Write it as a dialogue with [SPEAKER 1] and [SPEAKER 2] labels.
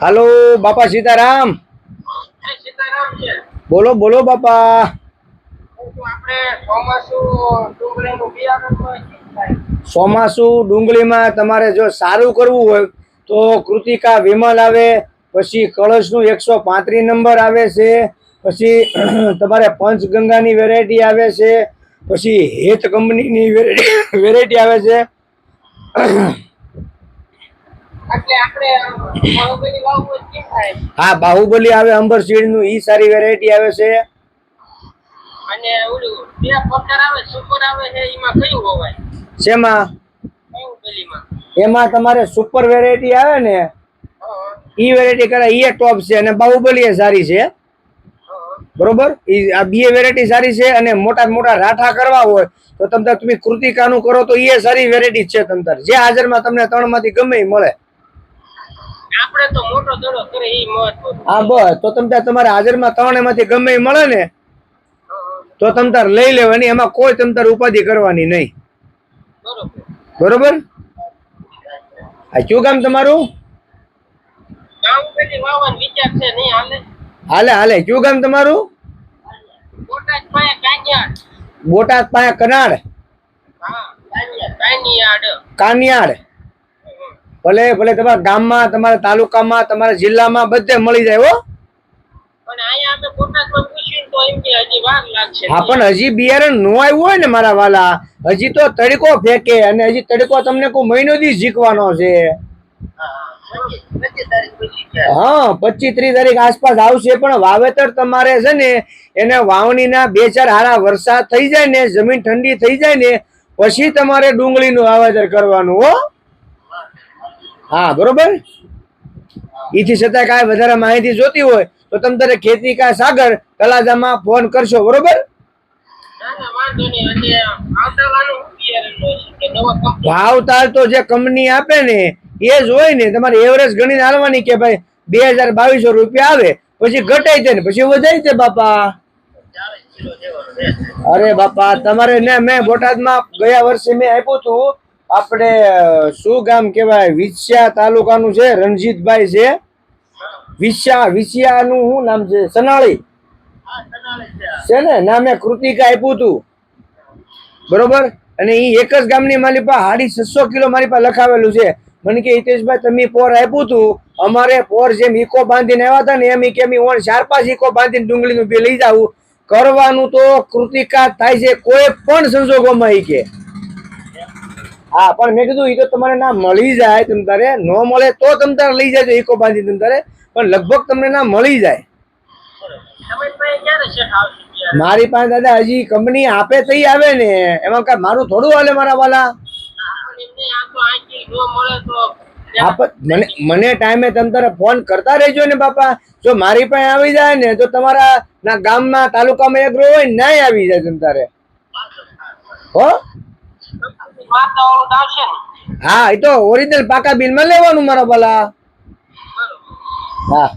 [SPEAKER 1] હાલો, બાપા સીતારામ બોલો બોલો, બાપા?
[SPEAKER 2] ચોમાસુ
[SPEAKER 1] ડુંગળીમાં તમારે જો સારું કરવું હોય, તો કૃતિકા વિમલ આવે, પછી કળશનું એકસો પાંત્રીસ નંબર આવે છે, પછી તમારે પંચગંગાની વેરાયટી આવે છે, પછી હેત કંપનીની વેરાયટી આવે છે
[SPEAKER 2] એટલે આપણે બાહુબલી વાવવું હોય તો કેમ થાય
[SPEAKER 1] હા બાહુબલી આવે અંબર સીડનું ઈ સારી વેરાયટી આવે છે.
[SPEAKER 2] અને ઓલું બે પ્રકાર આવે સુપર આવે છે એમાં કયું હોવાય?
[SPEAKER 1] શેમાં? એમાં તમારે સુપર વેરાયટી આવે ને ઈ વેરાયટી કરે ઈ ટોપ છે અને બાહુબલી એ સારી છે. બરોબર? ઈ આ બે વેરાયટી સારી છે અને મોટા મોટા રાઠા કરવા હોય તો તમને તમે કૃતિકાનું કરો તો એ સારી વેરાયટી છે તમતાર જે હાજરમાં તમને ત્રણમાંથી ગમે એ મળે.
[SPEAKER 2] આપણે તો મોટો દડો કરે એ મહત્વ
[SPEAKER 1] હા બસ. તો તમતાર તમારે હાજરમાં ત્રણ એમાંથી ગમે એ મળે ને તો તમતાર લઈ લેવાની. એમાં કોઈ તમ તાર ઉપાધિ કરવાની નહીં.
[SPEAKER 2] બરોબર.
[SPEAKER 1] આ શું ગામ તમારું?
[SPEAKER 2] હાલે?
[SPEAKER 1] હાલે શું કામ ગામ તમારું?
[SPEAKER 2] બોટાદ
[SPEAKER 1] બોટાદ કનાડ. કાનિયાડ. ભલે ભલે તમારા ગામમાં તમારા તાલુકામાં તમારા જિલ્લામાં બધે મળી જાય હો.
[SPEAKER 2] પણ હજી
[SPEAKER 1] બિયારણ નો આવ્યું હોય ને મારા વાલા હજી તો તડકો ફેંકે અને હજી તડકો તમને કોઈ મહિનો દી શીખવાનો છે.
[SPEAKER 2] હા, પચીસ છે
[SPEAKER 1] હા ત્રીસ તારીખ આસપાસ આવશે પણ વાવેતર તમારે છે ને એને વાવણીના બે ચાર હારા વરસાદ થઈ જાય ને જમીન ઠંડી થઈ જાય ને પછી તમારે ડુંગળીનું વાવેતર કરવાનું હો. હા બરોબર? એથી છતાં કાંઈ વધારે માહિતી જોતી હોય તો તમે તારે ખેતી કા સાગર તલાજામાં ફોન કરશો બરોબર? ભાવતાલ તો જે કંપની આપે ને એ જ હોય ને તમારે એવરેજ ગણીને હાલવાની કે ભાઈ બે હજાર બાવીસો રૂપિયા આવે પછી ઘટાઈ છે ને પછી વધારી છે બાપા. અરે બાપા તમારે ને મેં બોટાદમાં ગયા વર્ષે મેં આપ્યું હતું આપણે શું ગામ કહેવાય? વિછ્યા તાલુકાનું છે, રણજીતભાઈ છે. વિછ્યા, વિછિયાનું શું નામ છે? સનાળી.
[SPEAKER 2] છે
[SPEAKER 1] ને? નામે કૃતિકા આપ્યું હતું. બરોબર? અને એ એક જ ગામની મારી પાસે હાડી છસો કિલો મારી પાસે લખાવેલું છે. મને કે, હિતેશભાઈ, તમે પોર આપ્યું હતું અમારે પોર જેમ ઈકો બાંધીને આવ્યા હતા ને, એમ કે, અમે ઓણ ચાર પાંચ ઈકો બાંધીને ડુંગળીનું બી લઈ જાવું કરવાનું તો કૃતિકા થાય છે કોઈ પણ સંજોગોમાં એ કે. હા, પણ મેં કીધું એ તો તમારે ના મળી જાય તમ તારે. ન મળે તો તમ તારે લઈ જાય ઇકો બાંધી તમ તારે. પણ લગભગ તમને ના મળી જાય. મારી પાસે દાદા હજી કંપની આપે તઈ આવે ને. એમાં કઈ મારું થોડું હાલે મારા વાલા. મને ટાઈમે તમ તારે ફોન કરતા રહેજો ને બાપા. જો મારી પાસે આવી જાય ને, તો તમારા ના ગામમાં, તાલુકામાં એક હોય ને આવી જાય તમ તારે. હો? હા એ તો ઓરિજિનલ પાકા બિલમાં લેવાનું મારા
[SPEAKER 2] ભલા
[SPEAKER 1] હા.